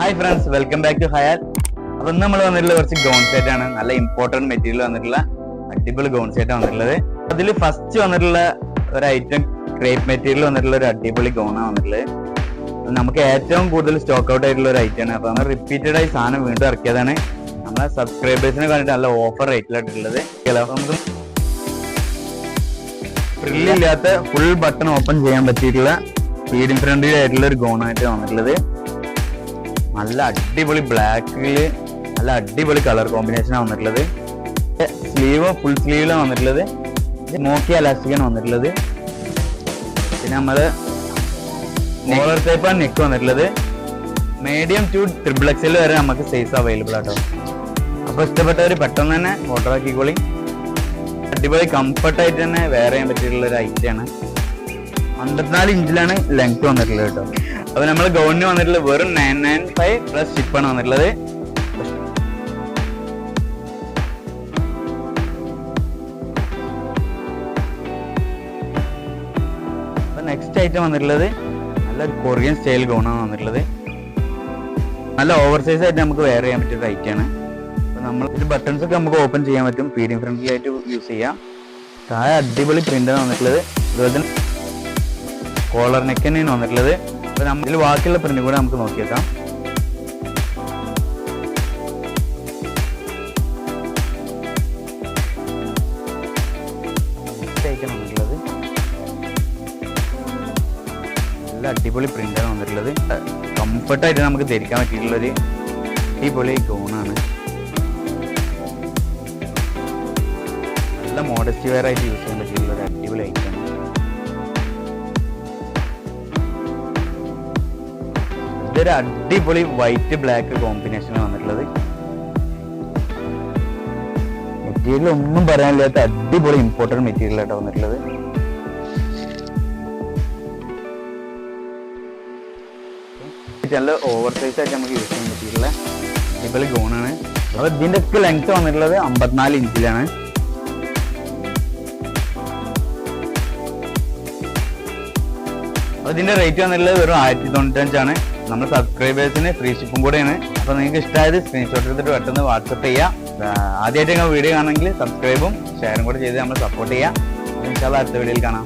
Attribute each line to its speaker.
Speaker 1: Hi friends welcome back to ഹയാൽ അപ്പൊ നമ്മൾ വന്നിട്ടുള്ള കുറച്ച് ഗൗൺ സെറ്റ് ആണ് നല്ല ഇമ്പോർട്ടന്റ് മെറ്റീരിയൽ വന്നിട്ടുള്ള അടിപൊളി ഗൗൺ സെറ്റ് വന്നിട്ടുള്ളത്. അതിൽ ഫസ്റ്റ് വന്നിട്ടുള്ള ഒരു ഐറ്റം ക്രേപ്പ് മെറ്റീരിയൽ വന്നിട്ടുള്ള ഒരു അടിപൊളി ഗൗണാണ് വന്നിട്ടുള്ളത്. നമുക്ക് ഏറ്റവും കൂടുതൽ സ്റ്റോക്ക് ഔട്ട് ആയിട്ടുള്ള ഒരു ഐറ്റം ആണ്. അപ്പൊ നമ്മൾ റിപ്പീറ്റഡ് ആയി സാധനം വീണ്ടും ഇറക്കിയതാണ്. നമ്മളെ സബ്സ്ക്രൈബേഴ്സിനെ കണ്ടിട്ട് നല്ല ഓഫർ റേറ്റിലായിട്ടുള്ളത് നമുക്ക് ഫ്രില്ലില്ലാത്ത ഫുൾ ബട്ടൺ ഓപ്പൺ ചെയ്യാൻ പറ്റിയിട്ടുള്ള ഫീഡിങ് ഫ്രണ്ട്ലി ആയിട്ടുള്ള ഒരു ഗോണായിട്ട് വന്നിട്ടുള്ളത്. നല്ല അടിപൊളി ബ്ലാക്കിൽ നല്ല അടിപൊളി കളർ കോമ്പിനേഷനാണ് വന്നിട്ടുള്ളത്. സ്ലീവ് ഫുൾ സ്ലീവിലാണ് വന്നിട്ടുള്ളത്. മോക്കി അലാസ്റ്റിക്കാണ് വന്നിട്ടുള്ളത്. പിന്നെ നമ്മൾ കോളർ ടൈപ്പാണ് നെക്ക് വന്നിട്ടുള്ളത്. മീഡിയം ടു ട്രിപ്പിൾ എക്സൽ വരെ നമുക്ക് സൈസ് അവൈലബിൾ ആട്ടോ. അപ്പോൾ ഇഷ്ടപ്പെട്ടവർ പെട്ടെന്ന് തന്നെ ഓർഡർ ആക്കിക്കോളി. അടിപൊളി കംഫർട്ടായിട്ട് തന്നെ വെയർ ചെയ്യാൻ പറ്റിയിട്ടുള്ള ഒരു ഐറ്റമാണ് അമ്പത്തിനാല് ഇഞ്ചിലാണ് ലെങ്ത് വന്നിട്ടുള്ളത് കേട്ടോ. അപ്പൊ നമ്മൾ ഗൗണിന് വന്നിട്ടുള്ളത് വെറും നയൻ നയൻ ഫൈവ് പ്ലസ് ഷിപ്പാണ് വന്നിട്ടുള്ളത്. നെക്സ്റ്റ് ഐറ്റം വന്നിട്ടുള്ളത് നല്ലൊരു കൊറിയൻ സ്റ്റൈൽ ഗൗണാണ് വന്നിട്ടുള്ളത്. നല്ല ഓവർ സൈസ് ആയിട്ട് നമുക്ക് വെയർ ചെയ്യാൻ പറ്റിയ ഐറ്റം ആണ്. അപ്പൊ നമ്മൾ ബട്ടൺസ് ഒക്കെ നമുക്ക് ഓപ്പൺ ചെയ്യാൻ പറ്റും. പീഡിയം ഫ്രണ്ട്ലി ആയിട്ട് യൂസ് ചെയ്യാം. താഴെ അടിപൊളി പ്രിന്റ് വന്നിട്ടുള്ളത്. അതുപോലെ തന്നെ കോളർ നെക്ക് തന്നെയാണ് വന്നിട്ടുള്ളത്. അപ്പൊ നമ്മൾ ഇതിൽ ബാക്കിയുള്ള പ്രിന്റ് കൂടെ നമുക്ക് നോക്കിയേക്കാം. നല്ല അടിപൊളി പ്രിന്റാണ് വന്നിട്ടുള്ളത്. കംഫർട്ടായിട്ട് നമുക്ക് ധരിക്കാൻ പറ്റിയിട്ടുള്ളൊരു അടിപൊളി ഗോണാണ് നല്ല മോഡസ്റ്റ് വെയർ ആയിട്ട് യൂസ് ചെയ്യാൻ പറ്റിയിട്ടുള്ള ഒരു അടിപൊളി ഐറ്റം ഇതൊരു അടിപൊളി വൈറ്റ് ബ്ലാക്ക് കോമ്പിനേഷനാണ് വന്നിട്ടുള്ളത്. മെറ്റീരിയൽ ഒന്നും പറയാനില്ലാത്ത അടിപൊളി ഇമ്പോർട്ടന്റ് മെറ്റീരിയൽ ആയിട്ട് വന്നിട്ടുള്ളത്. നല്ല ഓവർ സൈസ് ആയിട്ട് നമുക്ക് യൂസ് ചെയ്യാൻ പറ്റിയിട്ടുള്ള അടിപൊളി ഗോണാണ് അപ്പോൾ ഇതിന്റെ ഒക്കെ ലെങ്ത് വന്നിട്ടുള്ളത് അമ്പത്തിനാല് ഇഞ്ചിലാണ്. അപ്പോൾ ഇതിന്റെ റേറ്റ് വന്നിട്ടുള്ളത് വെറും ആയിരത്തി തൊണ്ണൂറ്റഞ്ചാണ്. നമ്മൾ സബ്സ്ക്രൈബേഴ്സിന് ഫ്രീ ഷിപ്പും കൂടെയാണ്. അപ്പോൾ നിങ്ങൾക്ക് ഇഷ്ടമായത് സ്ക്രീൻഷോട്ട് എടുത്തിട്ട് പെട്ടെന്ന് വാട്സപ്പ് ചെയ്യാം. ആദ്യമായിട്ട് നിങ്ങൾ വീഡിയോ കാണണമെങ്കിൽ സബ്സ്ക്രൈബും ഷെയറും കൂടെ ചെയ്ത് നമ്മൾ സപ്പോർട്ട് ചെയ്യാം. അടുത്ത വീഡിയോയിൽ കാണാം.